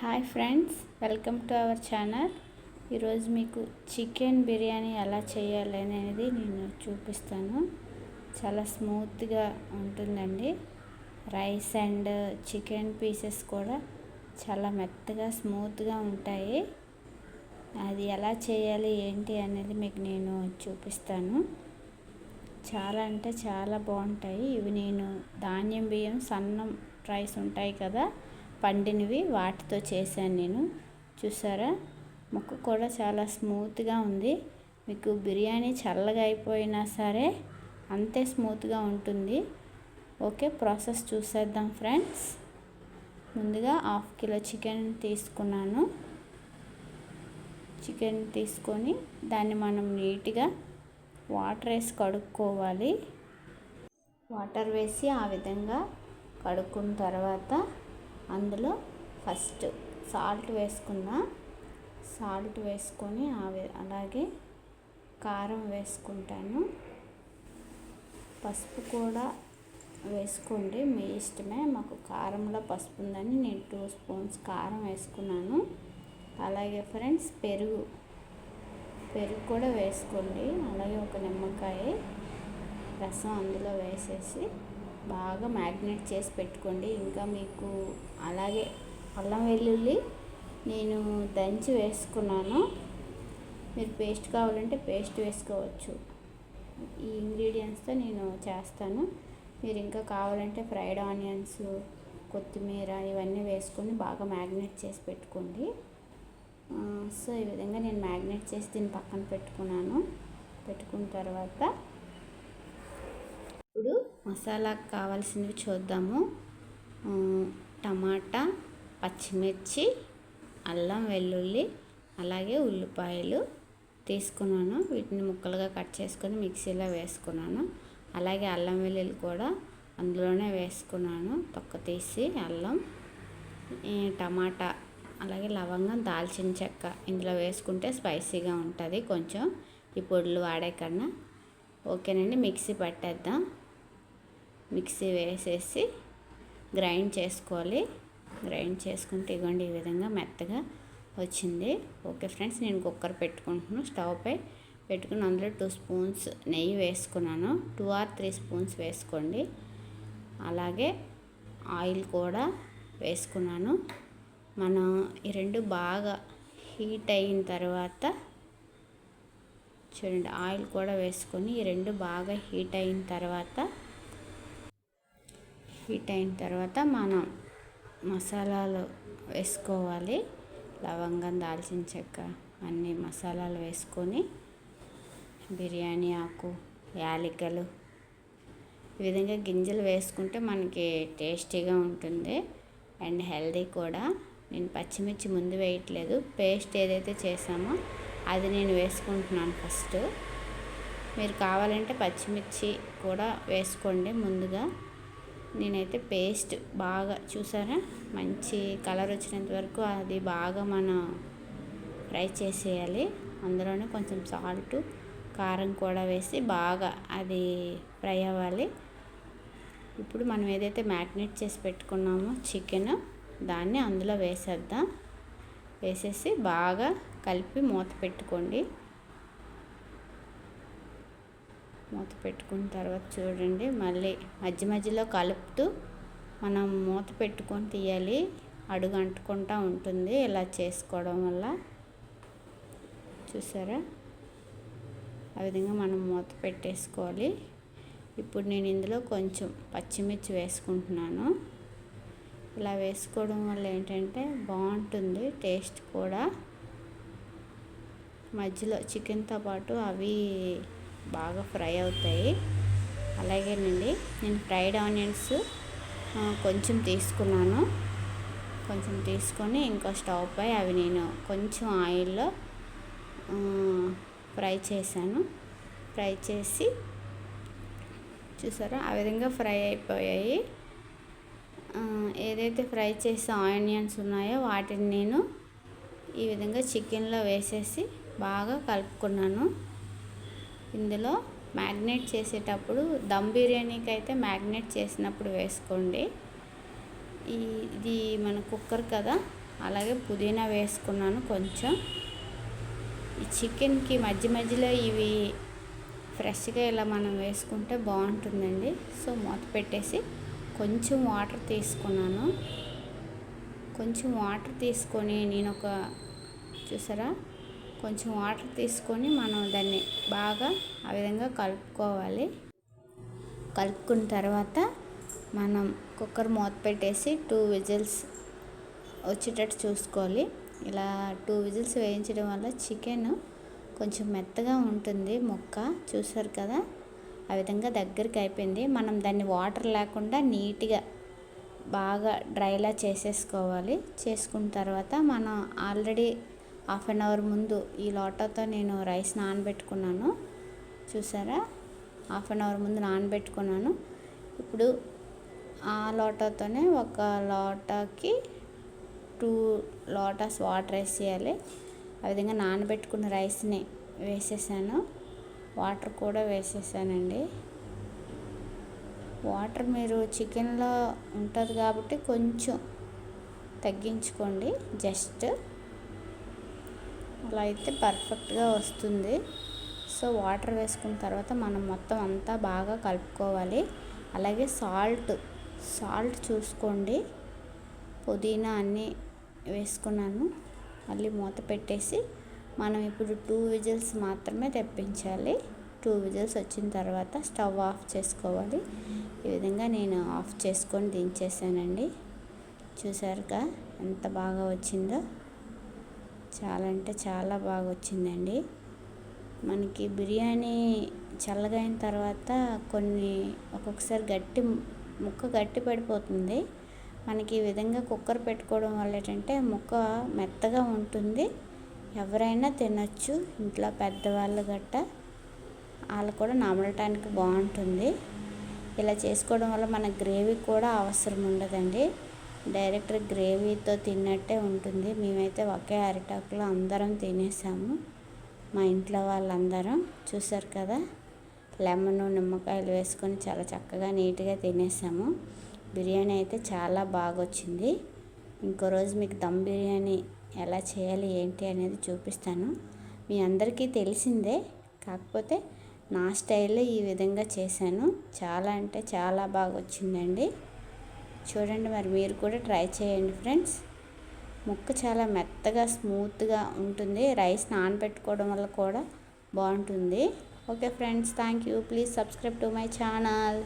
Hi friends welcome to our channel. ఈరోజు మీకు chicken biryani ఎలా చేయాలి అనేది నేను చూపిస్తాను. చాలా స్మూత్గా ఉంటుందండి. రైస్ అండ్ చికెన్ పీసెస్ కూడా చాలా మెత్తగా స్మూత్గా ఉంటాయి. అది ఎలా చేయాలి ఏంటి అనేది మీకు నేను చూపిస్తాను. చాలా అంటే చాలా బాగుంటాయి. ఇవి నేను ధాన్యం బియ్యం సన్నం రైస్ ఉంటాయి కదా పండినవి వాటితో చేశాను నేను. చూసారా? ముక్క కూడా చాలా స్మూత్గా ఉంది. మీకు బిర్యానీ చల్లగా అయిపోయినా సరే అంతే స్మూత్గా ఉంటుంది. ఓకే ప్రాసెస్ చూసేద్దాం ఫ్రెండ్స్. ముందుగా హాఫ్ కిలో చికెన్ తీసుకున్నాను. చికెన్ తీసుకొని దాన్ని మనం నీట్గా వాటర్ వేసి కడుక్కోవాలి. వాటర్ వేసి ఆ విధంగా కడుక్కున్న తర్వాత అందులో ఫస్ట్ సాల్ట్ వేసుకున్న సాల్ట్ వేసుకొని అలాగే కారం వేసుకుంటాను. పసుపు కూడా వేసుకోండి మీ ఇష్టమే. మాకు కారంలో పసుపు ఉందని నేను టూ స్పూన్స్ కారం వేసుకున్నాను. అలాగే ఫ్రెండ్స్ పెరుగు పెరుగు కూడా వేసుకోండి. అలాగే ఒక నిమ్మకాయ రసం అందులో వేసేసి బాగా మ్యారినేట్ చేసి పెట్టుకోండి. ఇంకా మీకు అలాగే అల్లం వెల్లుల్లి నేను దంచి వేసుకున్నాను. మీరు పేస్ట్ కావాలంటే పేస్ట్ వేసుకోవచ్చు. ఈ ఇంగ్రీడియంట్స్తో నేను చేస్తాను. మీరు ఇంకా కావాలంటే ఫ్రైడ్ ఆనియన్స్ కొత్తిమీర ఇవన్నీ వేసుకొని బాగా మ్యారినేట్ చేసి పెట్టుకోండి. సో ఈ విధంగా నేను మ్యాగ్నేట్ చేసి దీన్ని పక్కన పెట్టుకున్నాను. పెట్టుకున్న తర్వాత మసాలాకు కావాల్సినవి చూద్దాము. టమాటా పచ్చిమిర్చి అల్లం వెల్లుల్లి అలాగే ఉల్లిపాయలు తీసుకున్నాను. వీటిని ముక్కలుగా కట్ చేసుకొని మిక్సీలో వేసుకున్నాను. అలాగే అల్లం వెల్లుల్లి కూడా అందులోనే వేసుకున్నాను. తొక్క తీసి అల్లం టమాటా అలాగే లవంగం దాల్చిన చెక్క ఇందులో వేసుకుంటే స్పైసీగా ఉంటుంది. కొంచెం ఈ పొడులు వాడే కన్నా. ఓకేనండి మిక్సీ పట్టేద్దాం. మిక్సీ వేసేసి గ్రైండ్ చేసుకోవాలి. గ్రైండ్ చేసుకుంటే ఇవ్వండి ఈ విధంగా మెత్తగా వచ్చింది. ఓకే ఫ్రెండ్స్ నేను కుక్కర్ పెట్టుకుంటున్నాను స్టవ్ పై పెట్టుకుని అందులో టూ స్పూన్స్ నెయ్యి వేసుకున్నాను. టూ ఆర్ త్రీ స్పూన్స్ వేసుకోండి. అలాగే ఆయిల్ కూడా వేసుకున్నాను. మనం ఈ రెండు బాగా హీట్ అయిన తర్వాత చూడండి ఆయిల్ కూడా వేసుకొని ఈ రెండు బాగా హీట్ అయిన తర్వాత హీట్ అయిన తర్వాత మనం మసాలాలు వేసుకోవాలి. లవంగం దాల్చిన చెక్క అన్ని మసాలాలు వేసుకొని బిర్యానీ ఆకు యాలకులు ఈ విధంగా గింజలు వేసుకుంటే మనకి టేస్టీగా ఉంటుంది. అండ్ హెల్దీ కూడా. నేను పచ్చిమిర్చి ముందు వేయట్లేదు. పేస్ట్ ఏదైతే చేసామో అది నేను వేసుకుంటున్నాను ఫస్ట్. మీరు కావాలంటే పచ్చిమిర్చి కూడా వేసుకోండి ముందుగా. నేనైతే పేస్ట్ బాగా చూసారా? మంచి కలర్ వచ్చినంత వరకు అది బాగా మనం ఫ్రై చేసేయాలి. అందులోనే కొంచెం సాల్ట్ కారం కూడా వేసి బాగా అది ఫ్రై అవ్వాలి. ఇప్పుడు మనం ఏదైతే మ్యాగ్నేట్ చేసి పెట్టుకున్నామో చికెన్ దాన్ని అందులో వేసేద్దాం. వేసేసి బాగా కలిపి మూత పెట్టుకోండి. మూత పెట్టుకున్న తర్వాత చూడండి మళ్ళీ మధ్య మధ్యలో కలుపుతూ మనం మూత పెట్టుకొని తీయాలి. అడుగు అంటుకుంటా ఉంటుంది ఇలా చేసుకోవడం వల్ల. చూసారా? ఆ విధంగా మనం మూత పెట్టేసుకోవాలి. ఇప్పుడు నేను ఇందులో కొంచెం పచ్చిమిర్చి వేసుకుంటున్నాను. ఇలా వేసుకోవడం వల్ల ఏంటంటే బాగుంటుంది టేస్ట్ కూడా. మధ్యలో చికెన్తో పాటు అవి బాగా ఫ్రై అవుతాయి. అలాగేనండి నేను ఫ్రైడ్ ఆనియన్స్ కొంచెం తీసుకున్నాను. కొంచెం తీసుకొని ఇంకో స్టవ్ పై అవి నేను కొంచెం ఆయిల్లో ఫ్రై చేశాను. ఫ్రై చేసి చూసారా ఆ విధంగా ఫ్రై అయిపోయాయి. ఏదైతే ఫ్రై చేసే ఆనియన్స్ ఉన్నాయో వాటిని నేను ఈ విధంగా చికెన్లో వేసేసి బాగా కలుపుకున్నాను. ఇందులో మ్యాగ్నేట్ చేసేటప్పుడు దమ్ బిర్యానీకి అయితే మ్యాగ్నేట్ చేసినప్పుడు వేసుకోండి. ఇది మన కుక్కర్ కదా అలాగే పుదీనా వేసుకున్నాను కొంచెం. ఈ చికెన్కి మధ్య మధ్యలో ఇవి ఫ్రెష్గా ఇలా మనం వేసుకుంటే బాగుంటుందండి. సో మూత పెట్టేసి కొంచెం వాటర్ తీసుకున్నాను. కొంచెం వాటర్ తీసుకొని నేను ఒక చూసారా? కొంచెం వాటర్ తీసుకొని మనం దాన్ని బాగా ఆ విధంగా కలుపుకోవాలి. కలుపుకున్న తర్వాత మనం కుక్కర్ మూత పెట్టేసి టూ విజిల్స్ వచ్చేటట్టు చూసుకోవాలి. ఇలా టూ విజిల్స్ వేయించడం వల్ల చికెన్ కొంచెం మెత్తగా ఉంటుంది ముక్క. చూసారు కదా? ఆ విధంగా దగ్గరికి అయిపోయింది. మనం దాన్ని వాటర్ లేకుండా నీట్గా బాగా డ్రైలా చేసేసుకోవాలి. చేసుకున్న తర్వాత మనం ఆల్రెడీ హాఫ్ అన్ అవర్ ముందు ఈ లోటాతో నేను రైస్ నానబెట్టుకున్నాను. చూసారా? హాఫ్ అన్ అవర్ ముందు నానబెట్టుకున్నాను. ఇప్పుడు ఆ లోటాతోనే ఒక లోటాకి టూ లోటాస్ వాటర్ వేసేయాలి. ఆ విధంగా నానబెట్టుకున్న రైస్ని వేసేసాను. వాటర్ కూడా వేసేసానండి. వాటర్ మీరు చికెన్లో ఉంటుంది కాబట్టి కొంచెం తగ్గించుకోండి. జస్ట్ అలా అయితే పర్ఫెక్ట్గా వస్తుంది. సో వాటర్ వేసుకున్న తర్వాత మనం మొత్తం అంతా బాగా కలుపుకోవాలి. అలాగే సాల్ట్ సాల్ట్ చూసుకోండి. పుదీనా అన్నీ వేసుకున్నాను. మళ్ళీ మూత పెట్టేసి మనం ఇప్పుడు టూ విజిల్స్ మాత్రమే తెప్పించాలి. టూ విజిల్స్ వచ్చిన తర్వాత స్టవ్ ఆఫ్ చేసుకోవాలి. ఈ విధంగా నేను ఆఫ్ చేసుకొని దించేసానండి. చూసారుగా ఎంత బాగా వచ్చిందో. చాలా అంటే చాలా బాగా వచ్చిందండి మనకి బిర్యానీ చల్లగా అయిన తర్వాత కొన్ని ఒక్కొక్కసారి గట్టి ముక్క గట్టి పడిపోతుంది. మనకి ఈ విధంగా కుక్కర్ పెట్టుకోవడం వల్ల ఏంటంటే ముక్క మెత్తగా ఉంటుంది. ఎవరైనా తినచ్చు ఇంట్లో పెద్దవాళ్ళు గట్ట. వాళ్ళు కూడా నమలటానికి బాగుంటుంది. ఇలా చేసుకోవడం వల్ల మన గ్రేవీ కూడా అవసరం ఉండదండి. డైరెక్ట్ గ్రేవీతో తిన్నట్టే ఉంటుంది. మేమైతే ఒకే అరిటాకులో అందరం తినేసాము. మా ఇంట్లో వాళ్ళందరం చూసారు కదా లెమన్ నిమ్మకాయలు వేసుకొని చాలా చక్కగా నీట్గా తినేసాము. బిర్యానీ అయితే చాలా బాగా వచ్చింది ఇంకో రోజు మీకు దమ్ బిర్యానీ ఎలా చేయాలి ఏంటి అనేది చూపిస్తాను. మీ అందరికీ తెలిసిందే కాకపోతే నా స్టైల్లో ఈ విధంగా చేశాను. చాలా అంటే చాలా బాగా వచ్చిందండి చూడండి మరి మీరు కూడా ట్రై చేయండి ఫ్రెండ్స్. ముక్క చాలా మెత్తగా స్మూత్గా ఉంటుంది. రైస్ నానబెట్టుకోవడం వల్ల కూడా బాగుంటుంది. Okay friends thank you. Please subscribe to my channel.